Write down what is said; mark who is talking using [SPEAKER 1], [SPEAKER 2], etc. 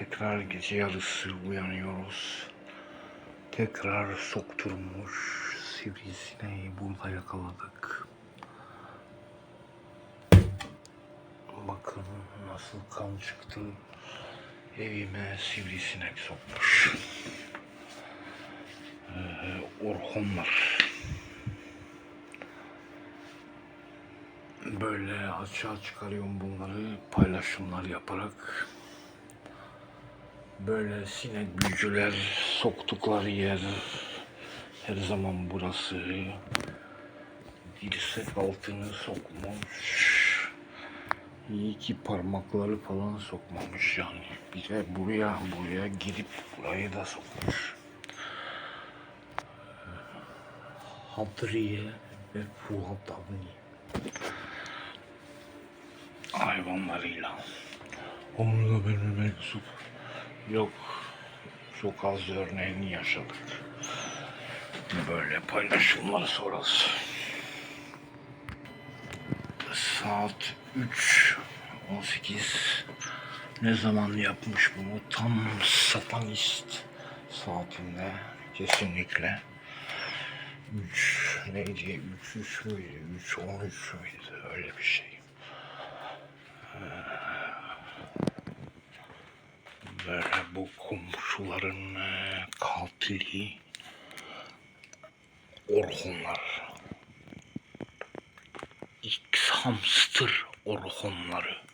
[SPEAKER 1] Tekrar gece yarısı uyanıyoruz. Tekrar sokturmuş sivrisineği burada yakaladık. Bakın nasıl kan çıktı. Evime sivrisinek sokmuş. Ee, Orhonlar. Böyle açığa çıkarıyorum bunları paylaşımlar yaparak. Böyle sinek büyücüler soktukları yer her zaman burası. Dirsek altını sokmuş. İyi ki parmakları falan sokmamış yani. Bir de buraya buraya girip burayı da sokmuş. Hadriye ve Fuat Avni hayvanlarıyla. Onu da benim mensup. Yok. Çok az örneğini yaşadık. Böyle paylaşımlar sonrası. Saat 3 18 ne zaman yapmış bunu? Tam satanist saatinde kesinlikle. 3 neydi? 3 3 müydü? 3 13 müydü? Öyle bir şey. Böyle bu komşuların e, katili Orhunlar. X hamster Orhunları.